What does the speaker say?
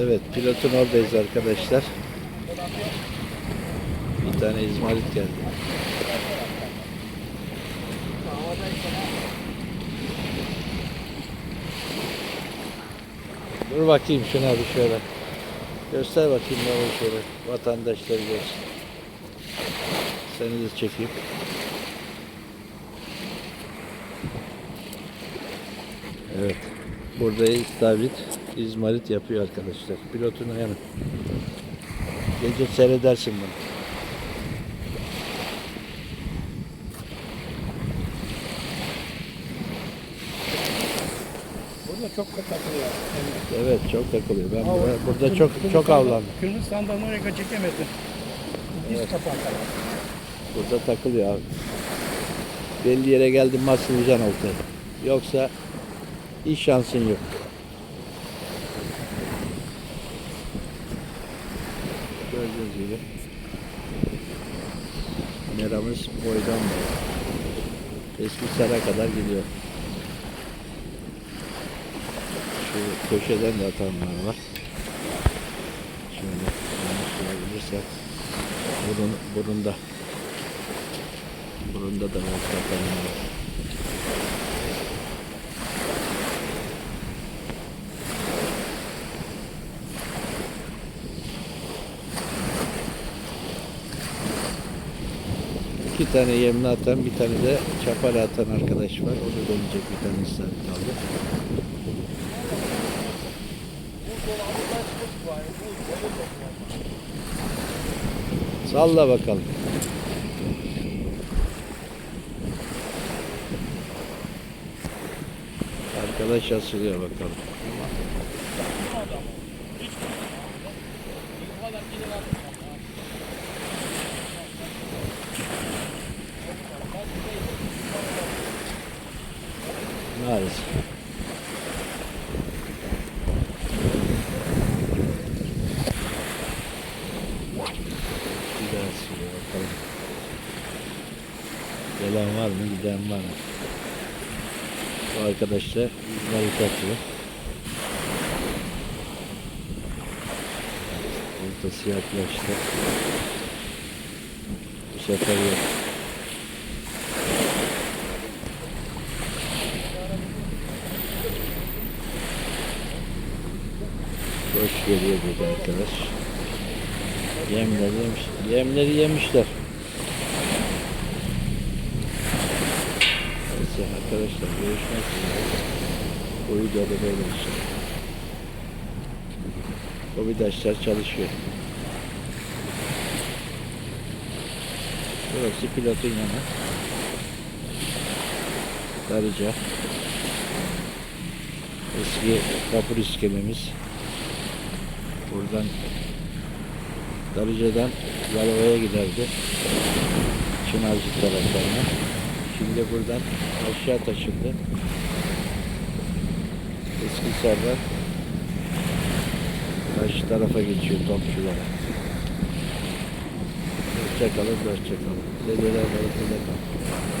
Evet, pilotun oradayız arkadaşlar. Bir tane izmarit geldi. Dur bakayım şuna bir şöyle. Göster bakayım bana şöyle. Vatandaşları görsün. Seni de çekeyim. Evet. Burada istavrit, izmarit yapıyor arkadaşlar. Pilotun yanı. Gece seyredersin bunu. Burada çok da takılıyor. Evet çok takılıyor. Ben burada, burada çok çok avlandım. Kırgızistan'dan oraya çekemedi. Diz Evet. kapağı Burada takılıyor abi. Belli yere geldin mi asılacaksın oltaya. Yoksa hiç şansın yok. Gibi. Meramız boydan boya. Eski sera kadar gidiyor. Şu köşeden de atanlar var. Şöyle yanlış bulabilirsek. Burun, burunda. Burunda da var atanlar var. İki tane yemli atan, bir tane de çapara atan arkadaş var. O da dönecek bir tane sabit kaldı. Salla bakalım. Arkadaş asılıyor bakalım. Maalesef. Bir daha sürüyor bakalım. Gelen var mı, giden var mı? Bu arkadaşlar bunları katıyor. Burada siyahlaştı. Bu sefer yok. Boş geliyor burada arkadaş. Yemleri yemiş. Yemleri yemişler. Neyse arkadaşlar görüşmek üzere. Bu videoda böyle olsun. Kobidaşlar çalışıyor. Burası pilotun yanı. Darıca. Eski kapır iskelemiz. Buradan Darıca'dan Yalova'ya giderdi. Çınarcık taraflarına. Şimdi buradan aşağı taşındı. Eski Serdar karşı tarafa geçiyor topçulara. Hoşçakalın, hoşçakalın. Dedeler balıklı kalın.